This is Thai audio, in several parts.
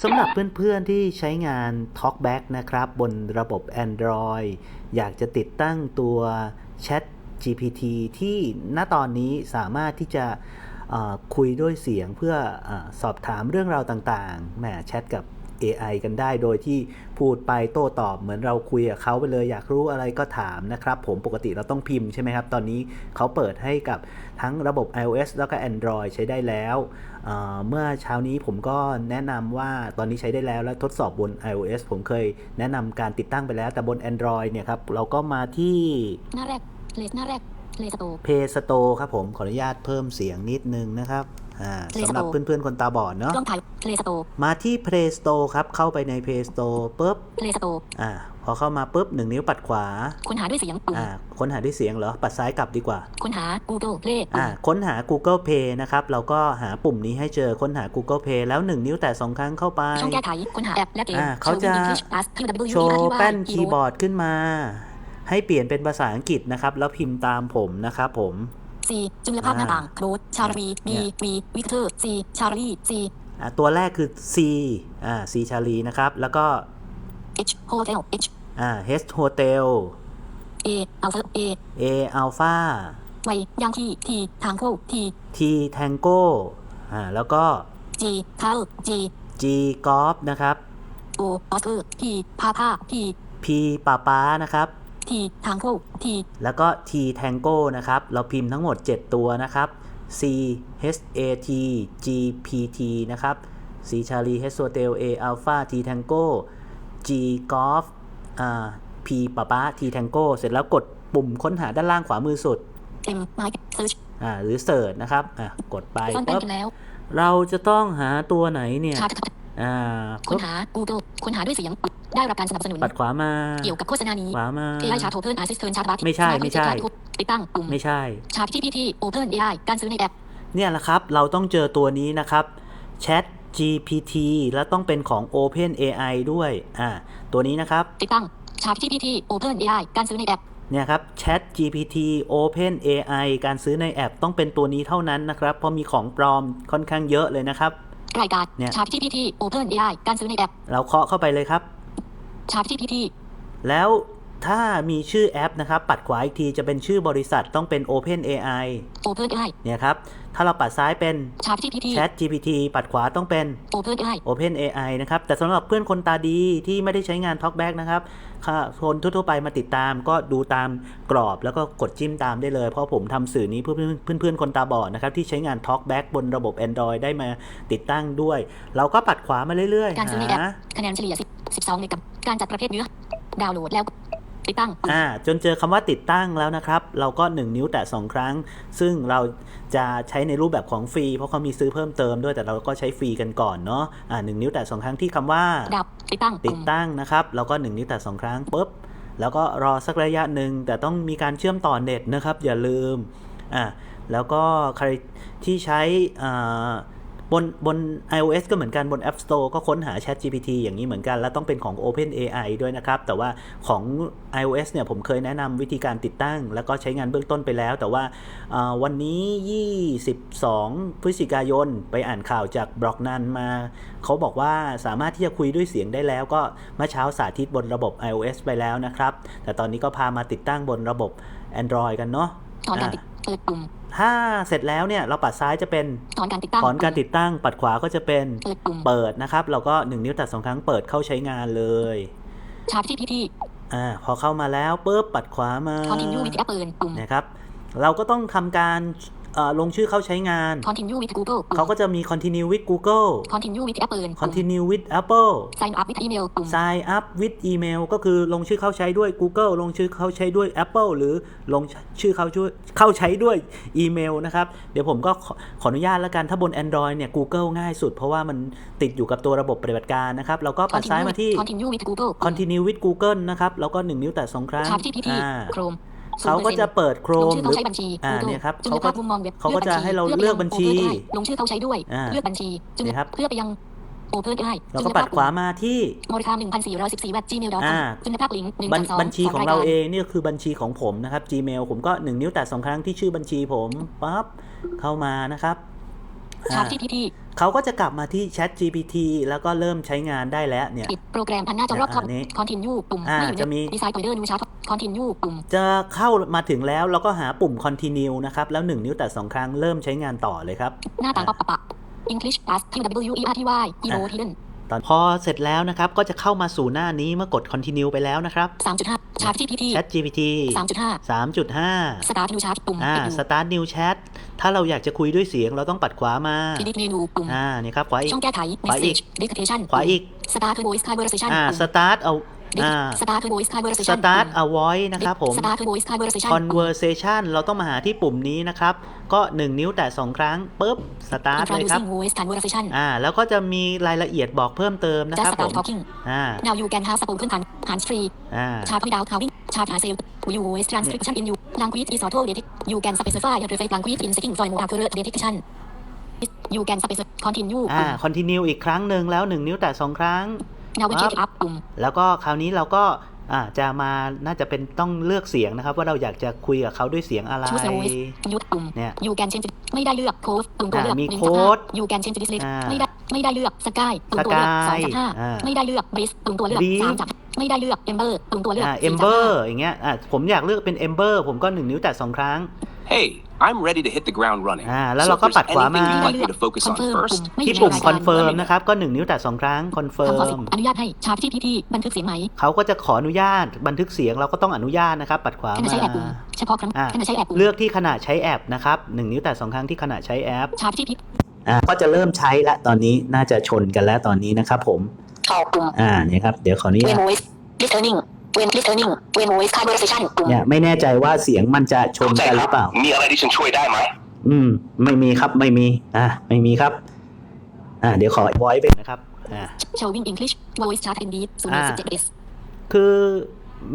สำหรับเพื่อนๆที่ใช้งาน TalkBack นะครับ บนระบบ Android อยากจะติดตั้งตัว Chat GPT ที่ณตอนนี้สามารถที่จะคุยด้วยเสียงเพื่ออสอบถามเรื่องราวต่างๆแหมแชทกับ AI กันได้ โดยที่พูดไปโต้ตอบเหมือนเราคุยกับเขาไปเลยอยากรู้อะไรก็ถามนะครับ ผมปกติเราต้องพิมพ์ใช่ไหมครับ ตอนนี้เขาเปิดให้กับทั้งระบบ iOS แล้วก็ Android ใช้ได้แล้วเอ่อเมื่อเช้านี้ผมก็แนะนำว่าตอนนี้ใช้ได้แล้วและทดสอบบน iOS ผมเคยแนะนำการติดตั้งไปแล้ว แต่บน Android เนี่ยครับเราก็มาที่หน้าแรกเลสหน้าแรกเลสโต Play Store ครับผมขออนุญาตเพิ่มเสียงนิดนึงนะครับอ่า Play สำหรับ Store เพื่อนๆ คนตาบอดเนาะกล้องถ่ายเลสโตมาที่ Play Store ครับ เข้าไปใน Play Store ปุ๊บเลสโตอ่าพอเข้ามาปุ๊บหนึ่งนิ้วปัดขวา ค้นหาด้วยเสียงปุ่มอ่าค้นหาด้วยเสียงเหรอ ปัดซ้ายกลับดีกว่า ค้นหา Google Play อ่าค้นหา Google Play นะครับ เราก็หาปุ่มนี้ให้เจอค้นหา Google Play แล้ว1นิ้วแตะสองครั้งเข้าไปช่องแก้ไขค้นหาแอปและเกมอ่าเขาจะ Show English Plus QW โชว์แป้นคีย์บอร์ดขึ้นมา ให้เปลี่ยนเป็นภาษาอังกฤษนะครับ แล้วพิมพ์ตามผมนะครับผม C จุลภาพหน้าต่างอ่าโครดชาลี B เนี่ย V วิกเตอร์ C ชาลี C อ่าตัวแรกคือ C อ่า C ชาลีนะครับ แล้วก็ H Hotel H อ่า H Hotel A Alpha A A Alpha ไวย่างที่ T ทางเข้า T T Tango อ่า แล้วก็ G เท้า G G Golf นะครับ O Oscar P พาผ้า P P ป้าป้านะครับ T ทางเข้า T แล้วก็ T Tango นะครับ เราพิมพ์ทั้งหมด 7 ตัวนะครับ C H A T G P T นะครับ C Charlie H Hotel A Alpha T Tango G Golf อ่า P ป้าป้า T Tango เสร็จแล้วกดปุ่มค้นหาด้านล่างขวามือสุด M Mike Search อ่าหรือ Search นะครับ อะ กดไปซ่อนแป้นปุ๊บกันแล้วเราจะต้องหาตัวไหนเนี่ยชาร์ต อ่าค้นหา Google ค้นหาด้วยเสียง ได้รับการสนับสนุน ปัดขวามา เกี่ยวกับโฆษณานี้ ขวามา AI ชาร์ต Open Assistant ชาร์ตบัคไม่ใช่ไม่ใช่ติดตั้งปุ่มไม่ใช่ชาร์ต GPT Open AI การซื้อในแอป เนี่ยแหละครับ เราต้องเจอตัวนี้นะครับ Chat GPT แล้วต้องเป็นของ Open AI ด้วย อ่า ตัวนี้นะครับ ติดตั้งชาร์ต GPT Open AI การซื้อในแอป เนี่ยครับ Chat GPT Open AI การซื้อในแอป ต้องเป็นตัวนี้เท่านั้นนะครับ เพราะมีของปลอมค่อนข้างเยอะเลยนะครับ รายการเนี่ย ชาร์ต GPT Open AI การซื้อในแอป เราเคาะเข้าไปเลยครับ ชาร์ต GPT แล้ว ถ้ามีชื่อแอปนะครับ ปัดขวาอีกทีจะเป็นชื่อบริษัทต้องเป็น Open AI Open AI เนี่ยครับ ถ้าเราปัดซ้ายเป็นชาร์ต GPT Chat GPT ปัดขวาต้องเป็น Open AI Open AI นะครับ แต่สำหรับเพื่อนคนตาดีที่ไม่ได้ใช้งาน TalkBack นะครับค่ะคนทั่วๆไปมาติดตามก็ดูตามกรอบแล้วก็กดจิ้มตามได้เลย เพราะผมทำสื่อนี้เพื่อเพื่อนๆคนตาบอดนะครับ ที่ใช้งาน TalkBack บนระบบ Android ได้มาติดตั้งด้วย เราก็ปัดขวามาเรื่อยๆการซื้อในแอปหาคะแนนเฉลี่ย10 12ในกับการจัดประเภทเนื้อดาวน์โหลดแล้ว ติดตั้งปุ่มอ่าจนเจอคำว่าติดตั้งแล้วนะครับ เราก็ 1 นิ้วแตะ2ครั้ง ซึ่งเราจะใช้ในรูปแบบของฟรี เพราะเขามีซื้อเพิ่มเติมด้วยแต่เราก็ใช้ฟรีกันก่อนเนาะอ่าหนึ่งนิ้วแตะสองครั้งที่คำว่าดับติดตั้งติปุ่ดมตั้งนะครับแล้วก็ 1 นิ้วแตะ2ครั้งปุ๊บแล้วก็รอสักระยะหนึ่งแต่ต้องมีการเชื่อมต่อเน็ตนะครับ อย่าลืมอ่าแล้วก็ใครที่ใช้อ่า บนบน iOS ก็เหมือนกันบน App Store ก็ค้นหา Chat GPT อย่างนี้เหมือนกัน แล้วต้องเป็นของ Open AI ด้วยนะครับ แต่ว่าของ iOS เนี่ยผมเคยแนะนำวิธีการติดตั้ง แล้วก็ใช้งานเบื้องต้นไปแล้ว แต่ว่าอ่าวันนี้ 22 พฤศจิกายนไปอ่านข่าวจากบล็อกนันมา เขาบอกว่าสามารถที่จะคุยด้วยเสียงได้แล้ว ก็เมื่อเช้าสาธิตบนระบบ iOS ไปแล้วนะครับ แต่ตอนนี้ก็พามาติดตั้งบนระบบ Android กันเนาะถอนการอ่าติดเปิดปุ่ม ถ้าเสร็จแล้วเนี่ยเราปัดซ้ายจะเป็นถอนการติดตั้งถอนการติดตั้ง ปัดขวาก็จะเป็นเปิดปุ่มเปิดนะครับ เราก็1นิ้วตัดสองครั้งเปิดเข้าใช้งานเลยชาร์ต GPT อ่าพอเข้ามาแล้วปุ๊บปัดขวามา Continue with Apple ปุ่มนะครับ เราก็ต้องทำการเอ่อ ลงชื่อเข้าใช้งาน Continue with Google ปุ่มเขาก็จะมี continue with Google Continue with Apple ปุ่ม continue with Apple Sign up with email ปุ่ม sign up with email ก็คือลงชื่อเข้าใช้ด้วย Google ลงชื่อเข้าใช้ด้วย Apple หรือลงชื่อเข้าช่วยเข้าใช้ด้วยอีเมลนะครับ เดี๋ยวผมก็ขอขออนุญาตแล้วกัน ถ้าบน Android เนี่ย Google ง่ายสุดเพราะว่ามันติดอยู่กับตัวระบบปฏิบัติการนะครับเราก็ปัดซ้ายมาที่ Continue with Google ปุ่ม continue with Google นะครับ แล้วก็ 1 นิ้วแตะสองครั้งชาร์ต GPT อ่า Chrome เขาก็จะเปิดลง Chrome ชื่อหเขารือใช้บัญชีอ่า Google เนี่ยครับจุลเขาก็ภาพมุมมองเว็บเขาก็จะให้เราเลือกบัญชี ลงชื่อเขาใช้ด้วยอ่าเลือกบัญชีจุลนี่ครับเพื่อไปยัง Open AI เราก็ปัดขวามาที่มอริคาม1414 at gmail อ่า com จุลภาพลิงก์หนึ่งบัญจากสองบัญชีของยเรากเองนี่ก็คือบัญชีของผมนะครับ Gmail ผมก็ 1 นิ้วแตะสองครั้งที่ชื่อบัญชีผมปั๊บเข้ามานะครับชาร์จที่ที่ที่เขาก็จะกลับมาที่ Chat GPT แล้วก็เริ่มใช้งานได้แล้วเนี่ยปิดโปรแกรมพันหน้าจอรอบคอมอันนี้ continue ปุ่มอ่าไม่อยู่จะมีในดีไซน์พอยเดอร์นูชาร์จ continue ปุ่มจะเข้ามาถึงแล้วเราก็หาปุ่ม continue นะครับ แล้ว 1 นิ้วแต่2ครั้งเริ่มใช้งานต่อเลยครับ หน้าต่างปอะรับปะ English plus Q W E R T Y Emo hidden ตอนพอเสร็จแล้วนะครับ ก็จะเข้ามาสู่หน้านี้เมื่อกด continue ไปแล้วนะครับ 3.5ชาร์จที่ที่ที่ Chat GPT 3.5 3.5 start new chart ปุ่มอ่าปิดอยู่ start new chat ถ้าเราอยากจะคุยด้วยเสียงเราต้องปัดขวามา edit menu ปุ่มอ่านี่ครับขวาอีกช่องแก้ไขขวาอีก message dictation ขวาอีก start to voice conversation อ่าปุ่ม start เอา อ่า start to voice conversation start ปุ่ a ม voice นะครับผม start to voice conversation ปุ่ม conversation เราต้องมาหาที่ปุ่มนี้นะครับ ก็ 1 นิ้วแต่ 2 ครั้งปุ๊บ start เลยครับ introducing voice conversation อ่าแล้วก็จะมีรายละเอียดบอกเพิ่มเติมนะค just รับผ start ม talking อ่า now you can have spoken hand hands free อ่า chart without counting chart has saved you voice transcription in you language is auto detect you can specify a preferred language in setting for more accurate detection you can specify continue อ่าปุ่ม continue อีกครั้งหนึ่งแล้ว 1 นิ้วแต่ 2 ครั้ง navigate up ปุ่มแล้วก็คราวนี้เราก็อ่าจะมาน่าจะเป็นต้องเลือกเสียงนะครับ ว่าเราอยากจะคุยกับเขาด้วยเสียงอะไร choose a voice mute ปุ่มเนี่ย you can change ไม่ได้เลือกโค้ดปุ่มตัวเลือกอ่ามีหนึ่งโค้จากห้าด you can change this list อ่าไม่ได้ไม่ได้เลือกสกายปุ่มตัวเลือกสอง Sky จากห้าอ่าไม่ได้เลือก breeze ปุ่มตัวเลือก Breeze สามจากไม่ได้เลือก ember ปุ่มตัวเลือกอ่าสี่จากห้า ember อย่างเงี้ยอ่าผมอยากเลือกเป็น ember ผมก็1นิ้วแต่2ครั้ง Hey, I'm ready to hit the ground running. Ah, แล้ว so เรา if ก็ there's ปัดขวา anything มา you'd like me to focus on Confirm first, ไม่ที่อยู่ปุ่มในรายการ confirm Let me know. นะครับ ก็1นิ้วแต่2ครั้งคำขอสิ confirm อนุญาตให้ชาร์จที่ที่ที่บันทึกเสียงไหมเขาก็จะขออนุญาตบันทึกเสียงเราก็ต้องอนุญาตนะครับ ปัดขวาขณะมา ใช้แอปปุ่มเฉพาะครั้งอ่า ขณะใช้แอปปุ่มเลือกที่ขณะใช้แอปนะครับ1นิ้วแต่2ครั้งที่ขณะใช้แอปชาร์จที่ที่อ่าก็จะเริ่มใช้แล้วตอนนี้น่าจะชนกันแล้วตอนนี้นะครับผม ออกปุ่มอ่าเนี่ยครับเดี๋ยวขออนุญา when ต voice listening when listening when voice conversation ปุ่มเนี่ยไม่แน่ใจว่าเสียงมันจะชนกันหรือเปล่า มีอะไรที่ฉันช่วยได้ไหม อืม ไม่มีครับไม่มีอ่าไม่มีครับ อ่าเดี๋ยวขอ voice ไปนะครับอ่า showing English voice chart indeed ศูนย์สิบเจ็ดเอสคือ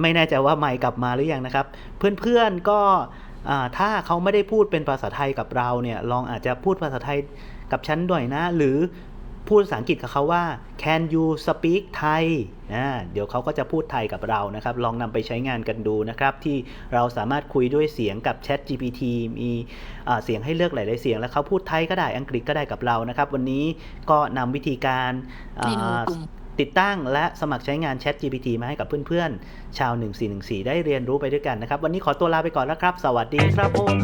ไม่แน่ใจว่าไม่กลับมาหรือยังนะครับ เพื่อนๆก็อ่าถ้าเขาไม่ได้พูดเป็นภาษาไทยกับเราเนี่ย ลองอาจจะพูดภาษาไทยกับฉันด้วยนะ หรือ พูดภาษาอังกฤษกับเขาว่า can you speak Thai อ่าเดี๋ยวเขาก็จะพูดไทยกับเรานะครับ ลองนำไปใช้งานกันดูนะครับ ที่เราสามารถคุยด้วยเสียงกับ Chat GPT มีอ่าเสียงให้เลือกหลายๆเสียง แล้วเขาพูดไทยก็ได้อังกฤษก็ได้กับเรานะครับ วันนี้ก็นำวิธีการอ่าเมนูปุ่มติดตั้งและสมัครใช้งาน Chat GPT มาให้กับเพื่อนๆ ชาว 1414 ได้เรียนรู้ไปด้วยกันนะครับ วันนี้ขอตัวลาไปก่อนแล้วครับ สวัสดีครับผม